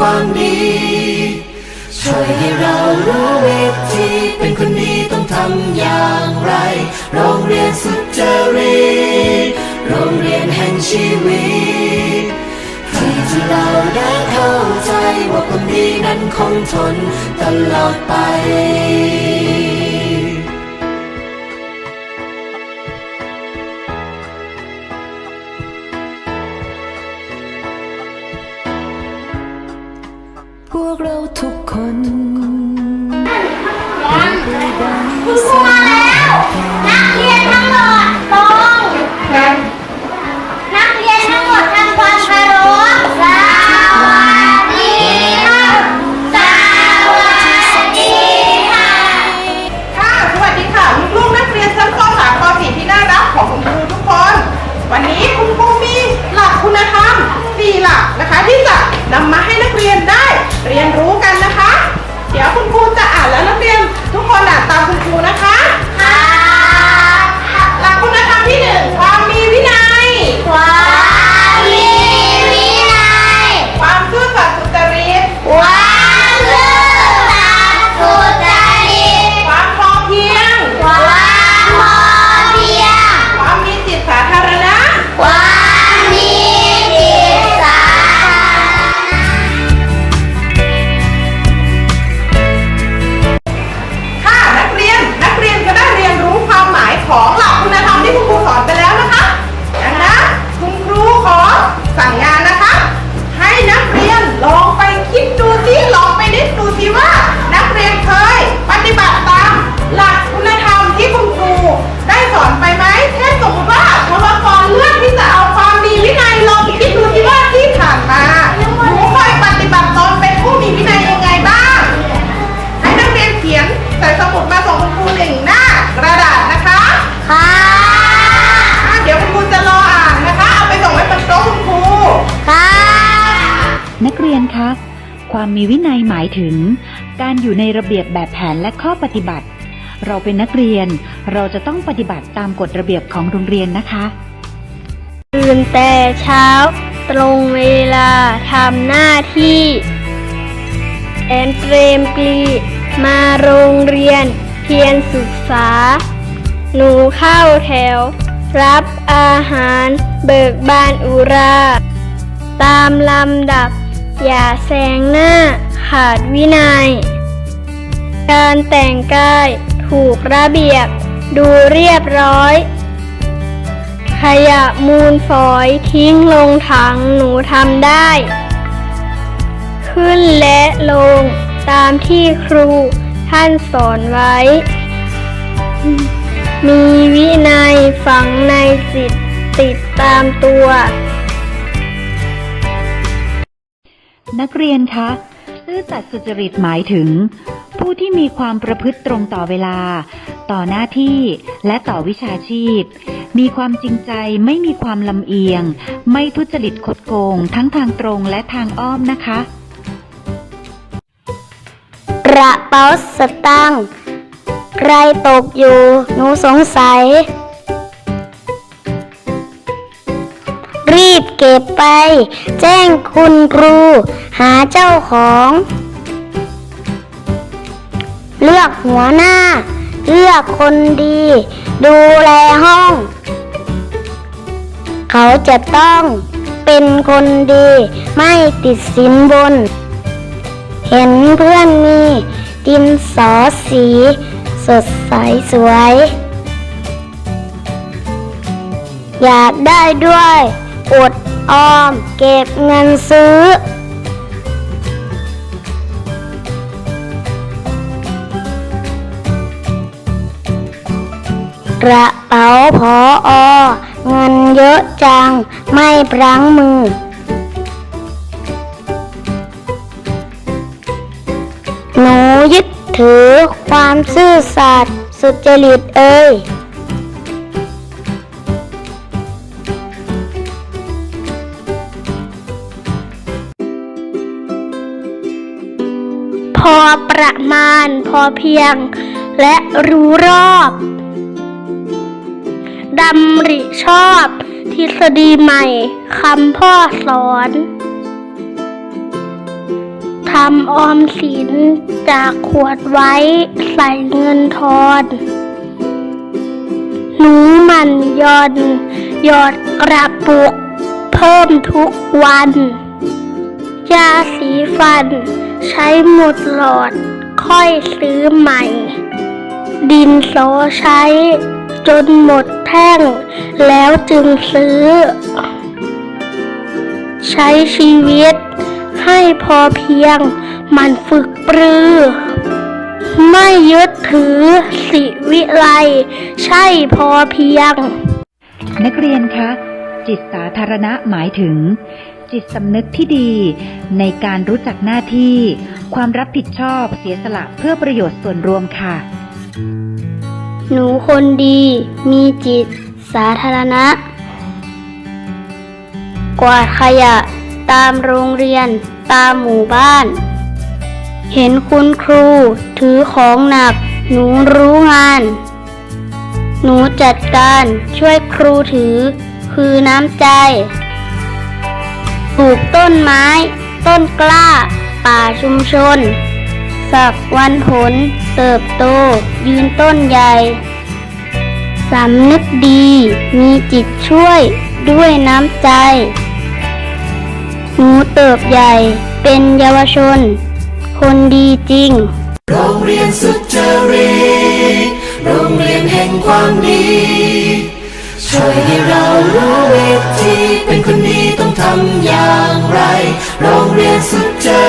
ความดีช่วยให้เรารู้วิธีเป็นคนดีต้องทำอย่างไร โรงเรียนสุจริตโรงเรียนแห่งชีวิตที่ที่เราได้เข้าใจว่าความดีนั้นคงทนตลอดไป เราทุกคนคุณครูมาแล้ว นักเรียนทั้งหมด คะความมีวินัยหมายถึง การอยู่ในระเบียบแบบแผนและข้อปฏิบัติ เราเป็นนักเรียน เราจะต้องปฏิบัติตามกฎระเบียบของโรงเรียนนะคะตื่นแต่เช้า ตรงเวลาทำหน้าที่แอนเตรมปลีมาโรงเรียนเพียรศึกษา หนูเข้าแถว รับอาหารเบิกบานอุรา ตามลำดับ อย่าแซงหน้า ขาดวินัย การแต่งกาย ถูกระเบียบ ดูเรียบร้อย ขยะมูลฝอยทิ้งลงถังหนูทำได้ ขึ้นและลงตามที่ครูท่านสอนไว้ มีวินัยฝังในจิตติดตามตัว นักเรียนคะ ซื่อสัตย์สุจริตหมายถึง ผู้ที่มีความประพฤติตรงต่อเวลา ต่อหน้าที่และต่อวิชาชีพ มีความจริงใจไม่มีความลำเอียง ไม่ทุจริตคดโกง ทั้งทางตรงและทางอ้อมนะคะ กระเป๋าสตังค์ใครตกอยู่ หนูสงสัย รีบเก็บไป แจ้งคุณครู หาเจ้าของ เลือกหัวหน้า เลือกคนดี ดูแลห้อง เขาจะต้องเป็นคนดี ไม่ติดสินบน เห็นเพื่อนมีดินสอสี สดใสสวยอยากได้ด้วย อดออม เก็บเงินซื้อ กระเป๋าพออเงินเยอะจัง ไม่พลั้งมือ หนูยึดถือความซื่อสัตย์สุจริตเอ่ย ประมาณ พอเพียง และรู้รอบดำริชอบ ทฤษฎีใหม่คำพ่อสอนทำออมสินจากขวดไว้ใส่เงินทอนหนูมันยอดหยอดกระปุก เพิ่มทุกวัน ยาสีฟัน ใช้หมดหลอด ค่อยซื้อใหม่ ดินโสใช้ จนหมดแท่ง แล้วจึงซื้อ ใช้ชีวิต ให้พอเพียง มันฝึกปรือ ไม่ยึดถือสิวิไล ใช่พอเพียง นักเรียนคะ จิตสาธารณะหมายถึง จิตสำนึกที่ดี ในการรู้จักหน้าที่ ความรับผิดชอบเสียสละเพื่อประโยชน์ส่วนรวมค่ะ หนูคนดี มีจิต สาธารณะ กวาดขยะ ตามโรงเรียน ตามหมู่บ้าน เห็นคุณครู ถือของหนัก หนูรู้งาน หนูจัดการช่วยครูถือ คือน้ำใจ ปลูกต้นไม้ ต้นกล้า ป่าชุมชน สักวันผล เติบโต ยืนต้นใหญ่ สำนึกดี มีจิตช่วยด้วยน้ำใจ หนูเติบใหญ่เป็นเยาวชน คนดีจริง โรงเรียนสุจ ต้องทำอย่างไรโรงเรียนสุจอ